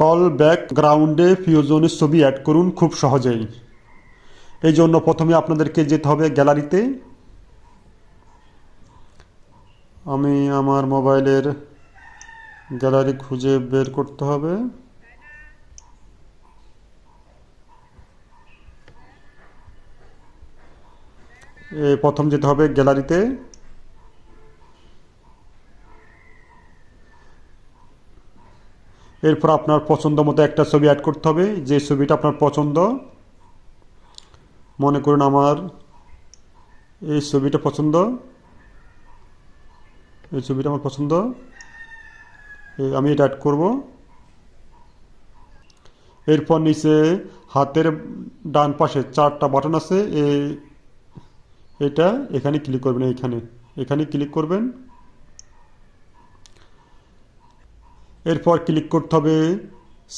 Call ব্যাকগ্রাউন্ডে ফিউজনের ছবি add করুন খুব সহজেই। এই জন্য প্রথমে আপনাদেরকে যেতে হবে গ্যালারিতে। আমি আমার মোবাইলের গ্যালারি খুঁজে বের করতে হবে। প্রথম যেতে হবে গ্যালারিতে। এরপর আপনার পছন্দ মতো একটা ছবি অ্যাড করতে হবে। যে ছবিটা আপনার পছন্দ, মনে করুন আমার এই ছবিটা পছন্দ, এই ছবিটা আমার পছন্দ আমি এটা অ্যাড করব। এরপর নিচে হাতের ডান পাশে চারটা বাটন আছে এটা এখানে ক্লিক করবেন, এইখানে। এখানে ক্লিক করবেন। এরপর ক্লিক করতে হবে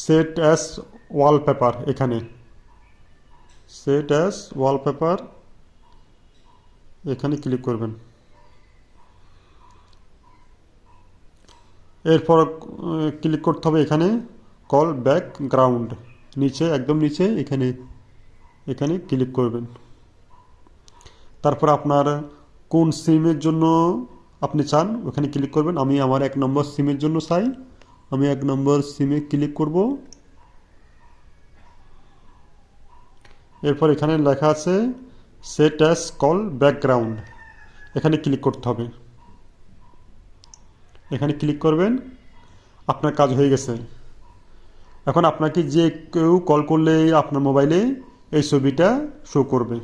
সেট অ্যাস ওয়ালপেপার এখানে। সেট অ্যাস ওয়ালপেপার এখানে ক্লিক করবেন। এরপর ক্লিক করতে হবে এখানে কল ব্যাকগ্রাউন্ড নিচে, একদম নিচে, এখানে এখানে ক্লিক করবেন। তারপর আপনার কোন সিমের জন্য আপনি চান, ওখানে ক্লিক করবেন। আমি আমার এক নম্বর সিমের জন্য চাই। আমি এক নম্বর সিমে ক্লিক করব। এরপর এখানে লেখা আছে সেট অ্যাস কল ব্যাকগ্রাউন্ড এখানে ক্লিক করতে হবে। এখানে ক্লিক করবেন, আপনার কাজ হয়ে গেছে। এখন আপনাকে যে কেউ কল করলে আপনার মোবাইলে এই ছবিটা শো করবে।